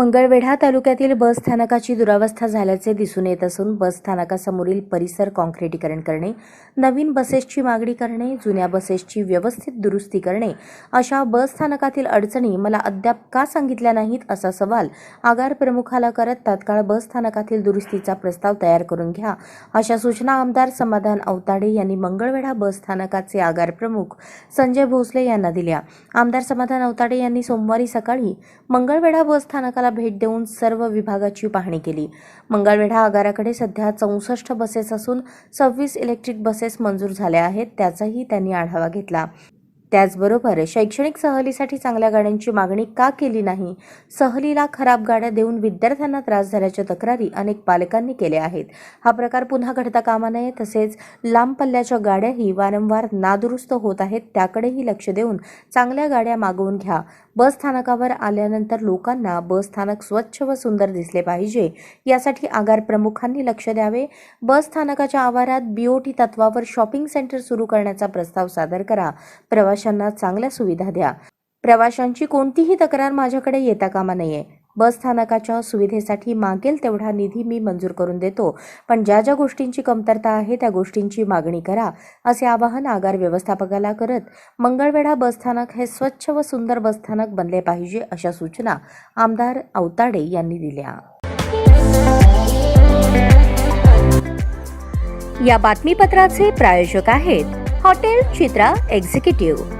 मंगळवेढा तालुक्यातील बस स्थानकाची दुरावस्था झाल्याचे दिसून येत असून बस स्थानकासमोरील परिसर काँक्रिटीकरण करणे नवीन बसेसची मागणी करणे जुन्या बसेसची व्यवस्थित दुरुस्ती करणे अशा बस स्थानकातील अडचणी मला अद्याप का सांगितल्या नाहीत असा सवाल आगार प्रमुखाला करत तात्काळ बस स्थानकातील दुरुस्तीचा प्रस्ताव तयार करून घ्या अशा सूचना आमदार समाधान अवताडे यांनी मंगळवेढा बस स्थानकाचे आगार प्रमुख संजय भोसले यांना दिल्या. आमदार समाधान अवताडे यांनी सोमवारी सकाळी मंगळवेढा बस स्थानकाला भेट देऊन सर्व विभागाची पाहणी केली. मंगळवेढा आगाराकडे सध्या चौसष्ट बसेस असून सव्वीस इलेक्ट्रिक बसेस मंजूर झाल्या आहेत त्याचाही त्यांनी आढावा घेतला. त्याचबरोबर शैक्षणिक सहलीसाठी चांगल्या गाड्यांची मागणी का केली नाही? सहलीला खराब गाड्या देऊन विद्यार्थ्यांना त्रास झाल्याच्या तक्रारी अनेक पालकांनी केल्या आहेत. हा प्रकार पुन्हा घडता कामा नये तसेच लांब पल्ल्याच्या गाड्याही वारंवार नादुरुस्त होत आहेत त्याकडेही लक्ष देऊन चांगल्या गाड्या मागवून घ्या. बस स्थानकावर आल्यानंतर लोकांना बस स्थानक स्वच्छ व सुंदर दिसले पाहिजे. यासाठी आगार प्रमुखांनी लक्ष द्यावे. बस स्थानकाच्या आवारात बीओटी तत्वावर शॉपिंग सेंटर सुरू करण्याचा प्रस्ताव सादर करा. प्रवाशांना चांगल्या सुविधा द्या. प्रवाशांची कोणतीही तक्रार माझ्याकडे येता कामा नये. बस स्थानकाच्या सुविधेसाठी मागेल तेवढा निधी मी मंजूर करून देतो. पण ज्या ज्या गोष्टींची कमतरता आहे त्या गोष्टींची मागणी करा असे आवाहन आगार व्यवस्थापकाला करत मंगळवेढा बसस्थानक हे स्वच्छ व सुंदर बसस्थानक बनले पाहिजे अशा सूचना आमदार अवताडे यांनी दिल्या. या बातमीपत्राचे प्रायोजक आहेत हॉटेल चित्रा एक्झिक्युटिव्ह.